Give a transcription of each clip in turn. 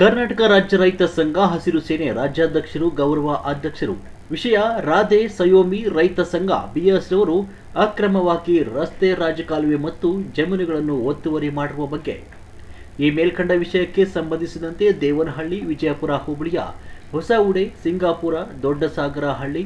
ಕರ್ನಾಟಕ ರಾಜ್ಯ ರೈತ ಸಂಘ ಹಸಿರು ಸೇನೆ ರಾಜ್ಯಾಧ್ಯಕ್ಷರು, ಗೌರವ ಅಧ್ಯಕ್ಷರು. ವಿಷಯ, ರಾಧೆ ಸಯೋಮಿ ರೈತ ಸಂಘ ಬಿಎಸ್ ಅವರು ಅಕ್ರಮವಾಗಿ ರಸ್ತೆ ರಾಜಕಾಲುವೆ ಮತ್ತು ಜಮೀನುಗಳನ್ನು ಒತ್ತುವರಿ ಮಾಡುವ ಬಗ್ಗೆ. ಈ ಮೇಲ್ಕಂಡ ವಿಷಯಕ್ಕೆ ಸಂಬಂಧಿಸಿದಂತೆ ದೇವನಹಳ್ಳಿ, ವಿಜಯಪುರ ಹೋಬಳಿಯ ಉಡೆ ಸಿಂಗಾಪುರ ದೊಡ್ಡಸಾಗರಹಳ್ಳಿ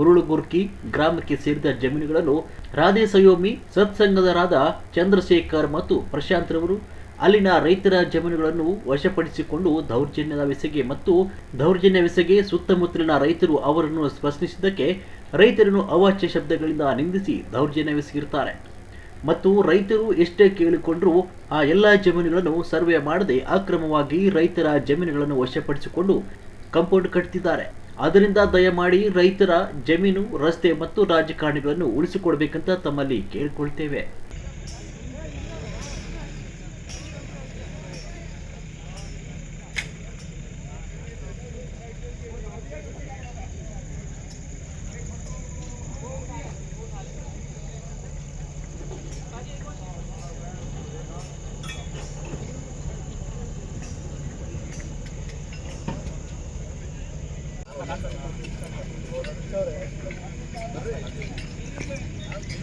ಉರುಳುಗುರ್ಕಿ ಗ್ರಾಮಕ್ಕೆ ಸೇರಿದ ಜಮೀನುಗಳನ್ನು ರಾಧೆ ಸಯೋಮಿ ಸತ್ಸಂಗದರಾದ ಚಂದ್ರಶೇಖರ್ ಮತ್ತು ಪ್ರಶಾಂತ್ ರವರು ಅಲ್ಲಿನ ರೈತರ ಜಮೀನುಗಳನ್ನು ವಶಪಡಿಸಿಕೊಂಡು ದೌರ್ಜನ್ಯದ ದೌರ್ಜನ್ಯವೆಸಗೆ ಮತ್ತು ದೌರ್ಜನ್ಯವೆಸಗೆ ಸುತ್ತಮುತ್ತಲಿನ ರೈತರು ಅವರನ್ನು ಪ್ರಶ್ನಿಸಿದ್ದಕ್ಕೆ ರೈತರನ್ನು ಅವಾಚ್ಯ ಶಬ್ದಗಳಿಂದ ನಿಂದಿಸಿ ದೌರ್ಜನ್ಯವೆಸಗಿರುತ್ತಾರೆ ಮತ್ತು ರೈತರು ಎಷ್ಟೇ ಕೇಳಿಕೊಂಡರೂ ಆ ಎಲ್ಲ ಜಮೀನುಗಳನ್ನು ಸರ್ವೆ ಮಾಡದೆ ಅಕ್ರಮವಾಗಿ ರೈತರ ಜಮೀನುಗಳನ್ನು ವಶಪಡಿಸಿಕೊಂಡು ಕಂಪೌಂಡ್ ಕಟ್ತಿದ್ದಾರೆ. ಅದರಿಂದ ದಯಮಾಡಿ ರೈತರ ಜಮೀನು, ರಸ್ತೆ ಮತ್ತು ರಾಜಕಾರಣಿಗಳನ್ನು ಉಳಿಸಿಕೊಡ್ಬೇಕಂತ ತಮ್ಮಲ್ಲಿ ಕೇಳಿಕೊಳ್ತೇವೆ.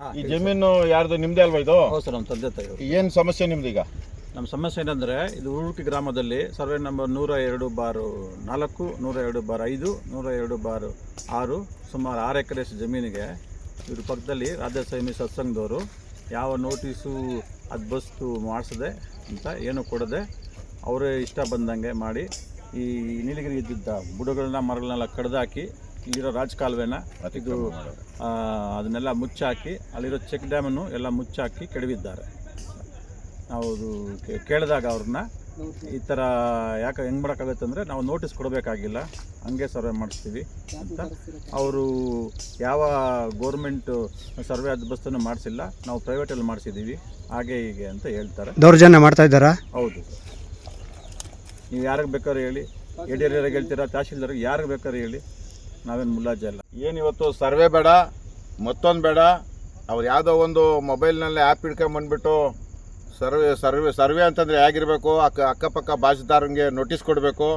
ಈ ಜಮೀನು ಯಾರ್ದು? ನಿಮ್ದೇ ಅಲ್ವಾ ಇದು? ಹೌದು ಸರ್ ನಮ್ಮ ತಂದೆ ತಾಯಿಯವರು ಏನ್ ಸಮಸ್ಯೆ ನಿಮ್ದು ಈಗ? ನಮ್ಮ ಸಮಸ್ಯೆ ಏನಂದರೆ ಇದು ಉಳುಕಿ ಗ್ರಾಮದಲ್ಲಿ ಸರ್ವೆ ನಂಬರ್ ನೂರ ಎರಡು ಬಾರು ನಾಲ್ಕು ನೂರ ಎರಡು ಬಾರ್ ಐದು ನೂರ ಎರಡು ಬಾರು ಆರು ಸುಮಾರು ಆರು ಎಕರೆ ಜಮೀನಿಗೆ ಇವ್ರ ಪಕ್ಕದಲ್ಲಿ ರಾಜ್ಯ ಸೈನಿ ಸತ್ಸಂಗದವರು ಯಾವ ನೋಟಿಸು ಅದು ಬಸ್ತು ಮಾಡಿಸದೆ ಅಂತ ಏನು ಕೊಡದೆ ಅವರೇ ಇಷ್ಟ ಬಂದಂಗೆ ಮಾಡಿ ಈ ನೀಲಗಿರಿ ಇದ್ದಿದ್ದ ಬುಡಗಳನ್ನ ಮರಗಳನ್ನೆಲ್ಲ ಕಡ್ದಾಕಿ ಇಲ್ಲಿರೋ ರಾಜಕಾಲುವೆನ ಇದು ಅದನ್ನೆಲ್ಲ ಮುಚ್ಚಾಕಿ ಅಲ್ಲಿರೋ ಚೆಕ್ ಡ್ಯಾಮನ್ನು ಎಲ್ಲ ಮುಚ್ಚಾಕಿ ಕೆಡವಿದ್ದಾರೆ. ನಾವು ಕೇಳಿದಾಗ ಅವ್ರನ್ನ ಈ ಥರ ಯಾಕೆ ಹೆಂಗೆ ಮಾಡೋಕ್ಕಾಗುತ್ತೆ ಅಂದರೆ ನಾವು ನೋಟಿಸ್ ಕೊಡಬೇಕಾಗಿಲ್ಲ ಹಂಗೆ ಸರ್ವೆ ಮಾಡಿಸ್ತೀವಿ ಅಂತ. ಅವರು ಯಾವ ಗೋರ್ಮೆಂಟು ಸರ್ವೆ ಅದು ಬಸ್ತನ್ನು ಮಾಡಿಸಿಲ್ಲ ನಾವು ಪ್ರೈವೇಟಲ್ಲಿ ಮಾಡಿಸಿದ್ದೀವಿ ಹಾಗೆ ಹೀಗೆ ಅಂತ ಹೇಳ್ತಾರೆ. ದೌರ್ಜನ್ಯ ಮಾಡ್ತಾ ಇದ್ದಾರಾ? ಹೌದು. ನೀವು ಯಾರಿಗೆ ಬೇಕಾದ್ರೆ ಹೇಳಿ ಯಡಿಯೂರಿಗೆ ಹೇಳ್ತೀರಾ ತಹಶೀಲ್ದಾರ್ಗೆ ಯಾರಿಗೆ ಬೇಕಾದ್ರೆ ಹೇಳಿ ನಾವೇನು ಮುಲಾಜೆ ಅಲ್ಲ. ಏನಿವತ್ತು ಸರ್ವೆ ಬೇಡ, ಮತ್ತೊಂದು ಬೇಡ. ಅವ್ರು ಯಾವುದೋ ಒಂದು ಮೊಬೈಲ್ನಲ್ಲಿ ಆ್ಯಪ್ ಹಿಡ್ಕೊಂಬಂದ್ಬಿಟ್ಟು ಸರ್ವೆ ಸರ್ವೆ ಸರ್ವೆ ಅಂತಂದರೆ ಹೇಗಿರಬೇಕು? ಅಕ್ಕ, ಅಕ್ಕಪಕ್ಕ ಬಾಜಿದಾರಂಗೆ ನೋಟಿಸ್ ಕೊಡಬೇಕು.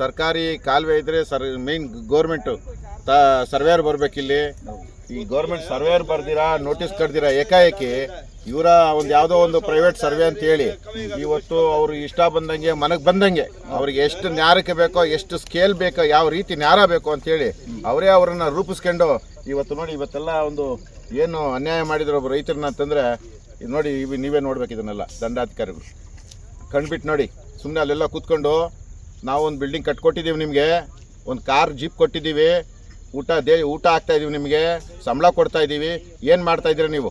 ಸರ್ಕಾರಿ ಕಾಲುವೆ ಇದ್ದರೆ ಸರ್ ಮೇನ್ ಗೌರ್ಮೆಂಟು ತ ಸರ್ವೇರ್ ಬರಬೇಕಿಲ್ಲಿ. ಈ ಗೌರ್ಮೆಂಟ್ ಸರ್ವೇರ್ ಬರ್ದಿರಾ ನೋಟಿಸ್ ಕಟ್ದಿರಾ ಏಕಾಏಕಿ? ಇವರ ಒಂದು ಯಾವುದೋ ಒಂದು ಪ್ರೈವೇಟ್ ಸರ್ವೆ ಅಂತ ಹೇಳಿ ಇವತ್ತು ಅವರು ಇಷ್ಟ ಬಂದಂಗೆ, ಮನಗೆ ಬಂದಂಗೆ, ಅವ್ರಿಗೆ ಎಷ್ಟು ನ್ಯಾರಕ್ಕೆ ಬೇಕೋ, ಎಷ್ಟು ಸ್ಕೇಲ್ ಬೇಕೋ, ಯಾವ ರೀತಿ ನ್ಯಾರ ಬೇಕು ಅಂತೇಳಿ ಅವರೇ ಅವರನ್ನು ರೂಪಿಸ್ಕೊಂಡು ಇವತ್ತು ನೋಡಿ, ಇವತ್ತೆಲ್ಲ ಒಂದು ಏನು ಅನ್ಯಾಯ ಮಾಡಿದ್ರು ಒಬ್ಬ ರೈತರನ್ನ ಅಂತಂದರೆ ನೋಡಿ, ಇವು ನೀವೇ ನೋಡ್ಬೇಕು ಇದನ್ನೆಲ್ಲ, ದಂಡಾಧಿಕಾರಿಗಳು. ಕಂಡ್ಬಿಟ್ಟು ನೋಡಿ ಸುಮ್ಮನೆ ಅಲ್ಲೆಲ್ಲ ಕೂತ್ಕೊಂಡು ನಾವು ಒಂದು ಬಿಲ್ಡಿಂಗ್ ಕಟ್ಕೊಟ್ಟಿದ್ದೀವಿ ನಿಮಗೆ, ಒಂದು ಕಾರ್ ಜೀಪ್ ಕೊಟ್ಟಿದ್ದೀವಿ ಊಟ ದೇ ಊಟ ಆಗ್ತಾ ಇದೀವಿ ನಿಮಗೆ, ಸಂಬಳ ಕೊಡ್ತಾ ಇದ್ದೀವಿ ಏನು ಮಾಡ್ತಾ ಇದ್ದೀರಾ ನೀವು?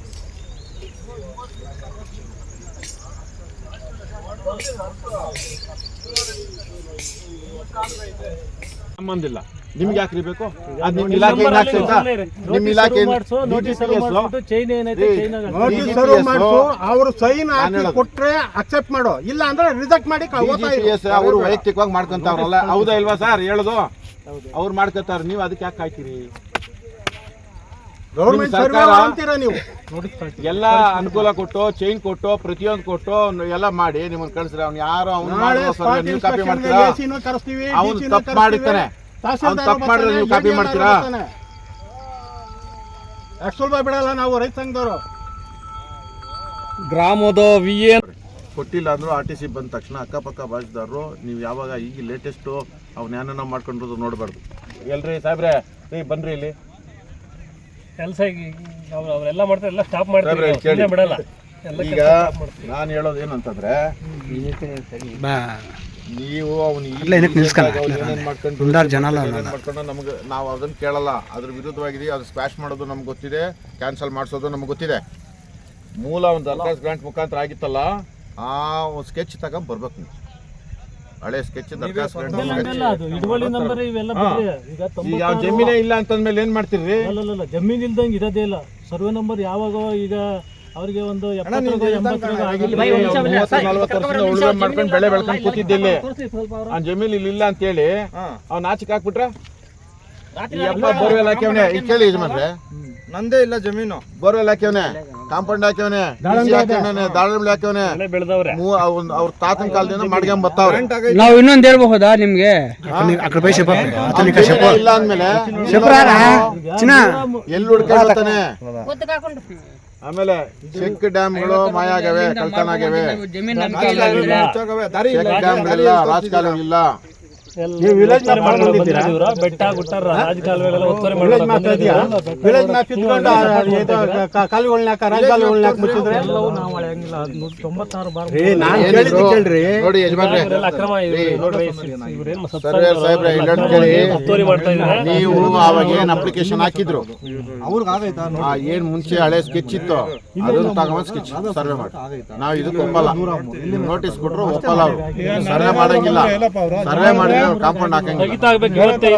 ಸಂಬಂಧಿಲ್ಲ. ನಿಮ್ಗೆ ಯಾಕ್ರಿ ಬೇಕು? ಅದ್ ನಿಮ್ಮ ಇಲಾಖೆ ನಿಮ್ಮ ಇಲಾಖೆ ನೋಟಿಸ್ ಅವರು ಸೈನ್ ಹಾಕಿ ಕೊಟ್ರೆ ಅಕ್ಸೆಪ್ಟ್ ಮಾಡೋ. ಇಲ್ಲ ಅಂದ್ರೆ ರಿಜೆಕ್ಟ್ ಮಾಡಿ. ಅವರು ವೈಯಕ್ತಿಕವಾಗಿ ಮಾಡ್ಕೊಂತಾವ್ರಲ್ಲ. ಹೌದಾ ಇಲ್ವಾ ಸರ್? ಹೇಳುದು. ಅವ್ರು ಮಾಡ್ಕೊತಾರ. ನೀವು ಅದಕ್ಕೆ ಯಾಕೆ ಕಾಯ್ತೀರಿ? ಗೌರ್ಮೆಂಟ್ ಸರ್ಕಾರ- ಅಂತೀರಾ ನೀವು? ಎಲ್ಲ ಅನುಕೂಲ ಕೊಟ್ಟು ಚೈನ್ ಕೊಟ್ಟು ಪ್ರತಿಯೊಂದು ಕೊಟ್ಟು ಎಲ್ಲ ಮಾಡಿ ನಿಮ್ಮನ್ನ ಕಳಿಸ್ರಿ ಅವ್ನು ಯಾರು ಅವ್ನು ನೀವು ಕಾಪಿ ಮಾಡ್ತೀರಾ? ನೂ ಅವ್ನು ನೂ ತಪ್ಪು ಮಾಡಿರ್ತಾನೆ. ಅವ್ನು ತಪ್ಪು ಮಾಡಿದ್ರೆ ನೀವು ಕಾಪಿ ಮಾಡ್ತೀರಾ? ಬರ್ತಾನೆ. ಬಿಡಲ್ಲ ನಾವು ರೈತ ಸಂಘದವರು. ಗ್ರಾಮದ ವಿ ಎನ್ ಕೊಟ್ಟಿಲ್ಲ ಅಂದ್ರು ಆರ್ ಟಿ ಸಿ ಬಂದ ತಕ್ಷಣ ಅಕ್ಕಪಕ್ಕ ಭಾಷೆದಾರರು ನೀವು ಯಾವಾಗ ಈಗ ಲೇಟೆಸ್ಟು ಅವ್ನ ಏನೇನೋ ಮಾಡ್ಕೊಂಡಿರೋದು ನೋಡಬಾರ್ದು. ಎಲ್ರಿ ಸಾಹೇಬ್ರೆ ರೀ ಬನ್ರಿ ಇಲ್ಲಿ. ಕೆಲಸ ಅವರೆಲ್ಲ ಮಾಡ್ತಾರೆ ಎಲ್ಲ ಸ್ಟಾಪ್ ಮಾಡ್ತಾರೆ ಕೇಳಿ. ಬಿಡಲ್ಲ. ಈಗ ನಾನು ಹೇಳೋದು ಏನಂತಂದ್ರೆ ನೀವು ಅವ್ನು ಮಾಡ್ಕೊಂಡು ನಮ್ಗೆ ನಾವು ಅದನ್ನ ಕೇಳಲ್ಲ. ಅದ್ರ ವಿರುದ್ಧವಾಗಿದೆ ಅದು ಸ್ಪ್ಯಾಶ್ ಮಾಡೋದು ನಮ್ಗೆ ಗೊತ್ತಿದೆ ಕ್ಯಾನ್ಸಲ್ ಮಾಡಿಸೋದು ನಮ್ಗೆ ಗೊತ್ತಿದೆ. ಮೂಲ ಒಂದು ಅಲ್ಕಾಸ್ ಗ್ರಾಂಟ್ ಮುಖಾಂತರ ಆಗಿತ್ತಲ್ಲ ಆ ಸ್ಕೆಚ್ ತಗೊಂಡ್ ಬರ್ಬೇಕು ನೀವು. ಹಾ. ಸ್ಕೆಚ್ ಈಗ ಜಮೀನೇ ಇಲ್ಲ ಅಂತಂದ್ಮೇಲೆ ಏನ್ ಮಾಡ್ತೀರಿ ಅಲ್ಲಲ್ಲ ಜಮೀನ್ ಇಲ್ದಂಗೆ ಇರೋದೇ ಇಲ್ಲ. ಸರ್ವೆ ನಂಬರ್ ಯಾವಾಗ ಈಗ ಅವ್ರಿಗೆ ಒಂದು ಮಾಡ್ಕೊಂಡು ಬೆಳೆ ಬೆಳ್ಕೊಂಡು ಕೂತಿದ್ದಿಲ್ಲಿ. ಆ ಜಮೀನ್ ಇಲ್ಲಿ ಇಲ್ಲ ಅಂತ ಹೇಳಿ ಅವ್ನ ಆಚೆಗೆ ಹಾಕ್ಬಿಟ್ರೆ? ಬೋರ್ವೆಲ್ ಹಾಕ್ಯವನೆ ಈಗ ಕೇಳಿ ನಂದೇ ಇಲ್ಲ ಜಮೀನು. ಬೋರ್ವೆಲ್ ಹಾಕ್ಯವನೆ ಕಾಂಪೌಂಡ್ ಹಾಕ್ಯವನೆ ದಾಳಿಂಬೆ ಹಾಕ್ಯವನೆ ಅವ್ರ ತಾತನ ಕಾಲದಿಂದ ಮಾಡ್ಕೊಂಡ್ ಬರ್ತಾವ್ರೆ ನಾವು ಇನ್ನೊಂದ್ ಹೇಳ್ಬಹುದಾ ನಿಮ್ಗೆ? ಇಲ್ಲ ಅಂದ್ಮೇಲೆ. ಚಿನ್ನ. ಎಲ್ಲಿ ಹುಡ್ಕೊಂಡ್ತಾನೆ ಆಮೇಲೆ ಚೆಕ್ ಡ್ಯಾಮ್ಗಳು ಮಾಯ ಆಗವೆ ಕಳ್ತನ ಆಗವೆ ಜಮೀನ್ ಇಲ್ಲ ಡ್ಯಾಮ್ಗಳಿಲ್ಲ ರಾಜಕಾಲುವೆಗಳಿಲ್ಲ ನೀವು village map ಮಾಡ್ಕೊಂಡು ಬಂದಿದ್ದೀರಾ? ಬೆಟ್ಟ ಗುಟ್ಟ ರಾಜಕಾಲುವೆಗಳೆಲ್ಲ ಒತ್ತುವರಿ ವಿಲೇಜ್ ಮಾಡ್ಕೊಂಡು ಮ್ಯಾಪ್ ಇದೆಯಾ? ಬಂದಿದ್ದೀರಾ? ವಿಲೇಜ್ ಮ್ಯಾಪ್ ಇಟ್ಕೊಂಡು ಕಾಲುಗಳನ್ನ ರಾಜಕಾಲುಗಳನ್ನ ಮುಚ್ಚಿದ್ರೆ? ಎಲ್ಲವೂ ನಾವು ತೊಂಬತ್ತಾರು ಬಾರ್ ನಾನ್ ಕೇಳ್ರಿ. ನೋಡಿ ಯಜಮಾನ್ರೆ. ಅಕ್ರಮ ಒತ್ತುವರಿ ಮಾಡ್ತಾ ಇದ್ದಾರೆ. ಅವಾಗ ಏನ್ ಅಪ್ಲಿಕೇಶನ್ ಹಾಕಿದ್ರು? ಅವ್ರಿಗೆ ಆಗೈತಾ ಆ ಏನ್ ಮುಂಚೆ ಹಳೆ ಸ್ಕೆಚ್ ಇತ್ತು? ಅದನ್ನ ತಗೊಂಡ್ ಸ್ಕೆಚ್ ಸರ್ವೆ ಮಾಡಿ. ನಾವು ಇದಕ್ಕೆ ಒಪ್ಪಲ್ಲ. ನೋಟಿಸ್ ಕೊಟ್ರು ಒಪ್ಪಲ್ಲ ಅವ್ರು. ಸರ್ವೆ ಮಾಡಂಗಿಲ್ಲ. ಸರ್ವೆ ಮಾಡಿದ್ರೆ ಕಾಂಪೌಂಡ್ ಹಾಕಂಗಿಲ್ಲ. ಸ್ಥಗಿತ ಆಗ್ಬೇಕು ಇವತ್ತೇ